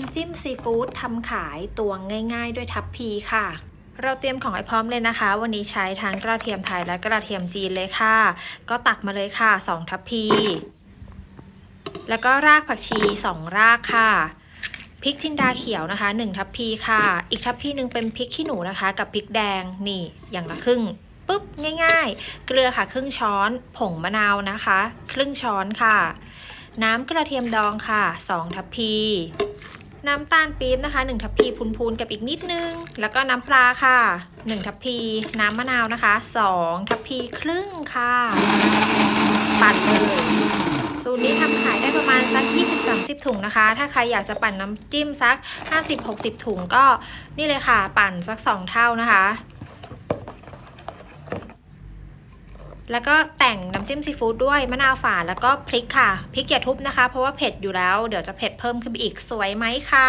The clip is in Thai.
้ำจิ้มซีฟู้ดทำขายตวงง่าย ๆ ด้วยทัพพีค่ะ เราเตรียมของให้พร้อมเลยนะคะ วันนี้ใช้ทั้งกระเทียมไทยและกระเทียมจีนเลยค่ะ ก็ตักมาเลยค่ะ 2 ทัพพี แล้วก็รากผักชี 2 รากค่ะพริกจินดาเขียวนะคะ 1 ทัพพีค่ะ อีกทัพพีหนึ่งเป็นพริกขี้หนูนะคะ กับพริกแดงนี่อย่างละครึ่งปุ๊บง่าย ๆ เกลือค่ะ ครึ่งช้อนผงมะนาวนะคะ ครึ่งช้อนค่ะ น้ำกระเทียมดองค่ะ 2 ทัพพี น้ำตาลปี๊บนะคะ1ทัพพีพูนๆกับอีกนิดนึง แล้วก็น้ำปลาค่ะ 1 ทัพพี น้ำมะนาวนะคะ 2 ทัพพีครึ่งค่ะปั่นเลยสูตรนี้ทำขายได้ประมาณสัก 20-30 ถุงนะคะ ถ้าใครอยากจะปั่นน้ำจิ้มสัก 50-60 ถุงก็นี่เลยค่ะ ปั่นสัก 2 เท่านะคะ แล้วก็แต่งน้ำจิ้มซีฟู้ดด้วยมะนาวฝานแล้วก็พริกค่ะ พริกอย่าทุบนะคะ เพราะว่าเผ็ดอยู่แล้ว เดี๋ยวจะเผ็ดเพิ่มขึ้นอีกสวยไหมคะ